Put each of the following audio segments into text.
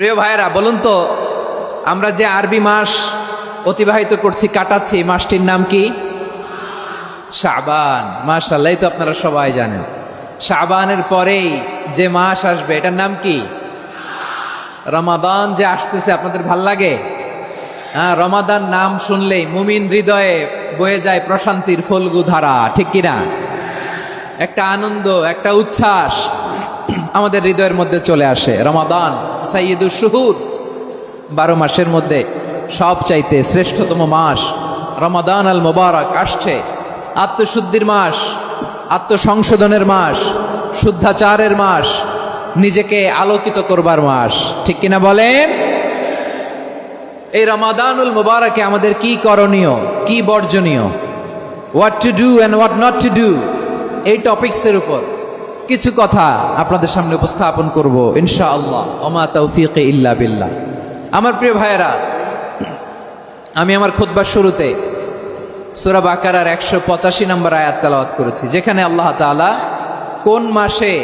প্রিয় ভাইয়েরা, বলুন তো, আমরা যে আরবি মাস অতিবাহিত করছি, কাটাচ্ছি মাসটির নাম কি? শাবান। মাশাল্লাহ তো আপনারা সবাই জানেন। শাবানের পরেই যে মাস আসবে, এটার নাম কি? রমাদান যে আসতেছে, আপনাদের ভালো লাগে? হ্যাঁ রমাদান নাম শুনলেই মুমিন হৃদয়ে বয়ে যায় প্রশান্তির ফলগু ধারা ঠিক কিনা? একটা আনন্দ, একটা উচ্ছ্বাস। আমাদের হৃদয়ের মধ্যে চলে আসে। রমাদান সাইয়দুল শুহুর। বারো মাসের মধ্যে সব চাইতে শ্রেষ্ঠতম মাস, রমাদান আল মোবারক আসছে। আত্মশুদ্ধির মাস, আত্মসংশোধনের মাস, শুদ্ধাচারের মাস, নিজেকে আলোকিত করবার মাস। ঠিক কিনা বলেন? এই রমাদানুল মোবারকে আমাদের কি করণীয়, কি বর্জনীয়? What to do and what not to do এই টপিক্সের উপর। কিছু কথা আপনাদের সামনে উপস্থাপন করব ইনশা আল্লাহ ওমা তৌফিক ইল্লা বিল্লাহ। আমার প্রিয় ভাইয়েরা, আমি আমার খুতবার শুরুতে সুরা বাকারার একশো পঁচাশি নম্বর আয়াত তেলাওয়াত করেছি, যেখানে আল্লাহ তাআলা কোন মাসে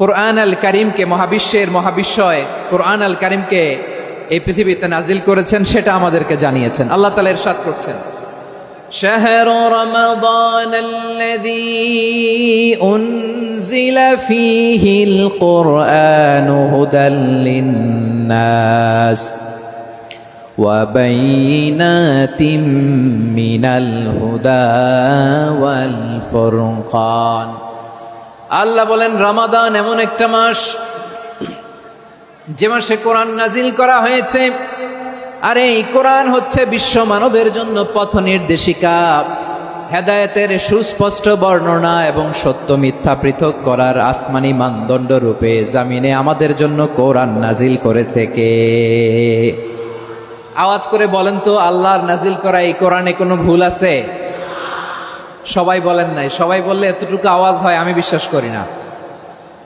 কোরআন আল করিমকে, মহাবিশ্বের মহাবিশ্বয় কোরআন আল করিমকে এই পৃথিবীতে নাজিল করেছেন সেটা আমাদেরকে জানিয়েছেন। আল্লাহ তালা এরশাদ করছেন। شهر رمضان الذي أنزل فيه القرآن هدى للناس وبينات من الهدى والفرقان আল্লাহ বলেন রমাদান এমন একটা মাস যে মাসে কোরআন নাজিল করা হয়েছে আর এই কোরআন হচ্ছে বিশ্ব মানবের জন্য পথ নির্দেশিকা। হেদায়েতের সুস্পষ্ট বর্ণনা এবং সত্য মিথ্যা পৃথক করার আসমানি মানদণ্ড রূপে জামিনে আমাদের জন্য কোরআন নাজিল করেছে কে? আওয়াজ করে বলেন তো, আল্লাহর নাজিল করা এই কোরআনে কোনো ভুল আছে? সবাই বলেন নাই। সবাই বললে এতটুকু আওয়াজ হয়, আমি বিশ্বাস করি না।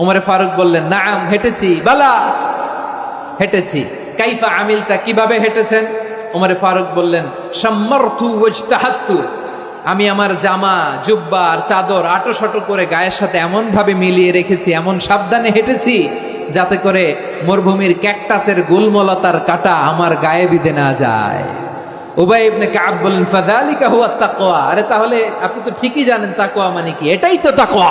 ওমরে ফারুক বললেন, নাম, হেঁটেছি। বালা, হেঁটেছি। কাইফা আমিলতা? কীভাবে হেঁটেছেন? ওমরে ফারুক বললেন আমি আমার জামা, জুব্বা আর চাদর আটো শটো করে গায়ের সাথে এমন ভাবে মিলিয়ে রেখেছি, এমন সাবধানে হেঁটেছি যাতে করে মরুভূমির ক্যাকটাসের গুলমলতার কাটা আমার গায়ে বিধে না যায়। উবাই ইবনে কাব বলেন ফাযালিকা হুয়া তাকওয়া। আরে তাহলে আপনি তো ঠিকই জানেন তাকওয়া মানে কি? এটাই তো তাকওয়া।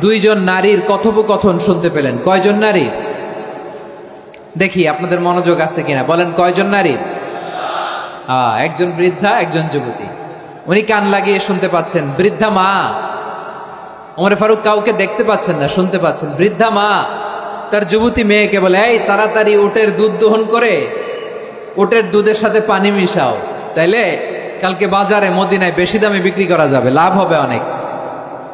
দুইজন নারীর কথোপকথন শুনতে পেলেন। কয়জন নারী? দেখি, আপনাদের মনোযোগ আছে কিনা। বলেন, কয়জন নারী? একজন বৃদ্ধা, একজন যুবতী। উনি কান লাগিয়ে শুনতে পাচ্ছেন, বৃদ্ধা মা। ওমরে ফারুক কাউকে দেখতে পাচ্ছেন না, শুনতে পাচ্ছেন, বৃদ্ধা মা। তার যুবতী মেয়েকে বলে, এই, তাড়াতাড়ি ওটের দুধ দহন করে। ওটের দুধের সাথে পানি মিশাও। তাইলে কালকে বাজারে মদিনায় বেশি দামে বিক্রি করা যাবে, লাভ হবে অনেক।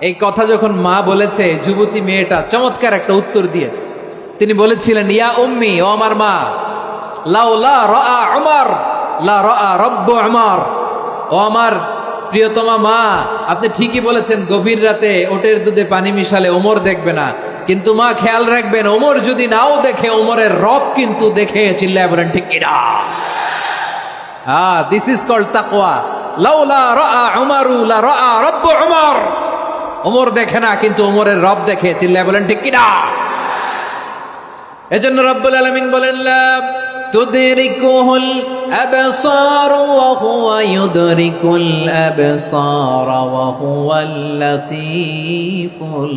এই কথা যখন মা বলেছে, যুবতী মেয়েটা চমৎকার একটা উত্তর দিয়েছে। তিনি বলেছিলেন, ইয়া উম্মি, ও আমার মা, লাউ লা রা আমার লা রা রব্ব আমার ও আমার প্রিয়তমা মা, আপনি ঠিকই বলেছেন, গভীর রাতে ওটের দুধে পানি মিশালে ওমর দেখবে না। কিন্তু মা, খেয়াল রাখবেন, ওমর যদি নাও দেখে, ওমরের রব কিন্তু দেখে চিল্লায় বলেন, ঠিক কিনা হ্যাঁ দিস ইজ কল্ড তাকওয়া। লাউলা রাআ উমারু, লা রাআ রব্ব উমর। ওমর দেখে না, কিন্তু ওমরের রব দেখে চিল্লায় বলেন, ঠিক কিনা? এজন্য রব্বুল আলমিন বলেন তুদরিকুহুল আবসার ওয়া হুয়া ইউদরিকুল আবসার ওয়া হুয়াল লাতীফুল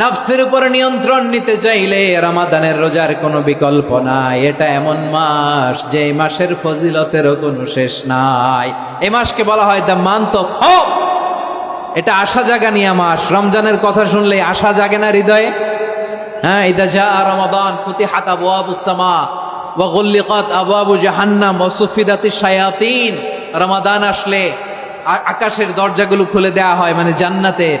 নফসের উপর নিয়ন্ত্রণ নিতে চাইলে রমাদানের রোজার কোনো বিকল্প নাই। এটা এমন মাস যে এই মাসের ফজিলতেরও কোনো শেষ নাই। এ মাসকে বলা হয় দ্য হোপ। এটা আশা জাগা নিয়ে মাস। রমজানের কথা শুনলে আশা জাগে না হৃদয়ে? হ্যাঁ ইদা যা রমাদান ফুতিহাত আবওয়াবুস সামা ওয়া গুল্লিকাত আবওয়াবু জাহান্নাম ওয়া সুফিদাতিশ শায়াতিন। রমাদান আসলে আকাশের দরজাগুলো খুলে দেয়া হয় মানে জান্নাতের।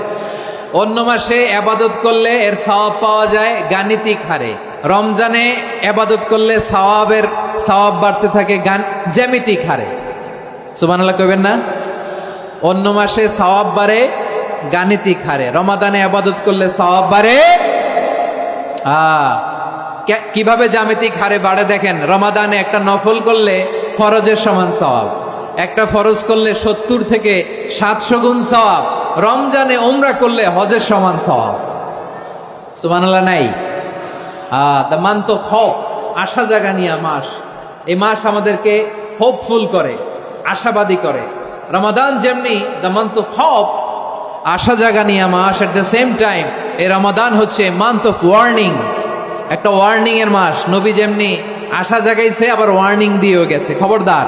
অন্য মাসে আবাদত করলে এর সওয়াব পাওয়া যায় গাণিতিক হারে। রমজানে আবাদত করলে সওয়াবের সওয়াব বাড়তে থাকে গান জ্যামিতিক হারে। সুবহানাল্লাহ কইবেন না? অন্য মাসে সওয়াব বাড়ে গাণিতিক হারে। রমাদানে আবাদত করলে সওয়াব বাড়ে কীভাবে জামিতিক হারে বাড়ে দেখেন, রমাদানে একটা নফল করলে ফরজের সমান সওয়াব। একটা ফরজ করলে সত্তর থেকে সাতশো গুণ সওয়াব। রমজানে ওমরা করলে হজের সমান সওয়াব। সুবহানাল্লাহ, নাই? দ্য মান্থ অফ হোপ আশা জাগানিয়া মাস। এই মাস আমাদেরকে হোপফুল করে, আশাবাদী করে। রমাদান যেমনি দ্য মান্থ অফ হোপ আশা জাগানিয়া মাস। এট দ্য সেম টাইম এই রমাদান হচ্ছে মান্থ অফ ওয়ার্নিং একটা ওয়ার্নিং এর মাস। নবী যেমনি আশা জাগাইছে, আবার ওয়ার্নিং দিয়েও গেছে। খবরদার।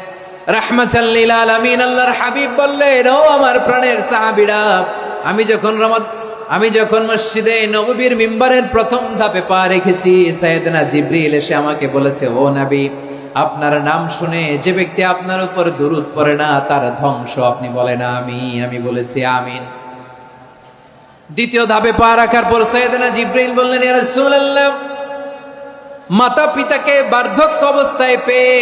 হাবিব বললেন, ও আমার প্রাণের আমি যখন আমি যখন মসজিদে মিম্বারের প্রথম ধাপে পা রেখেছি জিব্রিল এসে আমাকে বলেছে, ও আপনার নাম শুনে যে ব্যক্তি আপনার উপর দুরুদ পড়ে না, তার ধ্বংস আপনি বলেন, আমি আমি বলেছি, আমিন। দ্বিতীয় ধাপে পা রাখার পর সৈয়দনা জিব্রাইল বললেন মাতা পিতাকে বার্ধক্য অবস্থায় পেয়ে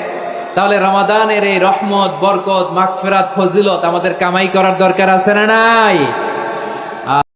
তাহলে রমাদানের এই রহমত বরকত মাগফেরাত ফজিলত আমাদের কামাই করার দরকার আছে না নাই?